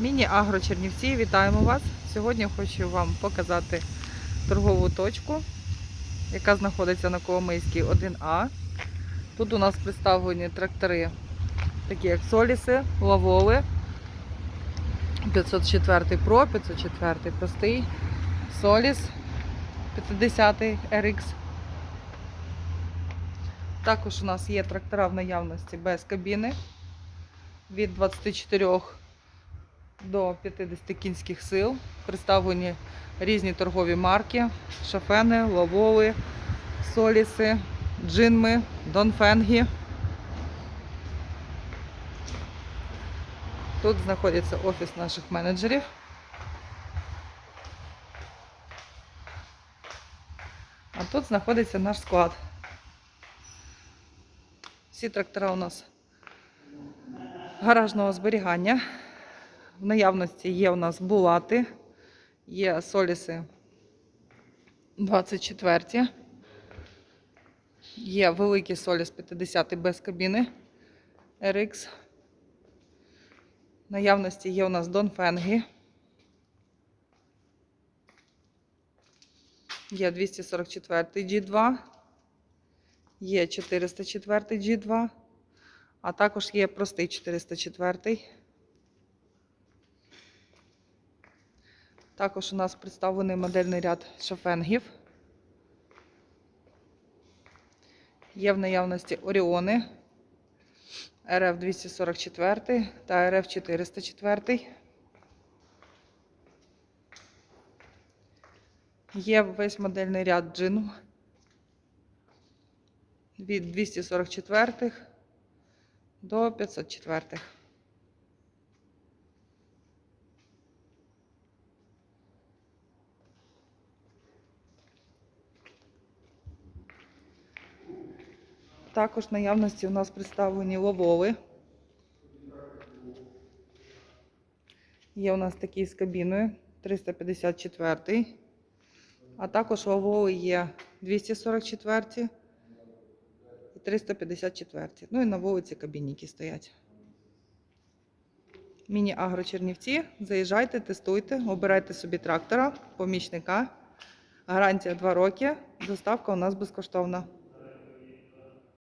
Міні-Агро Чернівці, вітаємо вас. Сьогодні хочу вам показати торгову точку, яка знаходиться на Коломийській 1А. Тут у нас представлені трактори, такі як Соліси, Лаволи, 504 Pro, 504 простий, Соліс, 50 RX. Також у нас є трактора в наявності без кабіни від 24 до 50 кінських сил. Представлені різні торгові марки: шафени, лаволи, соліси, джинми, донфенгі. Тут знаходиться офіс наших менеджерів. А тут знаходиться наш склад. Всі трактора у нас гаражного зберігання. В наявності є у нас булати, є соліси 24, є великий соліс 50 без кабіни RX. В наявності є у нас Донфенги. Є 244 G2, є 404 G2, а також є простий 404. Також у нас представлений модельний ряд шофенгів. Є в наявності Оріони РФ 244 та РФ 404. Є весь модельний ряд джину від 244 до 504. Також наявності у нас представлені ловоли. Є у нас такий з кабіною 354. А також ловоли є 244 і 354. Ну і на вулиці кабінники стоять. Міні-агро Чернівці. Заїжджайте, тестуйте, обирайте собі трактора, помічника. Гарантія 2 роки. Доставка у нас безкоштовна.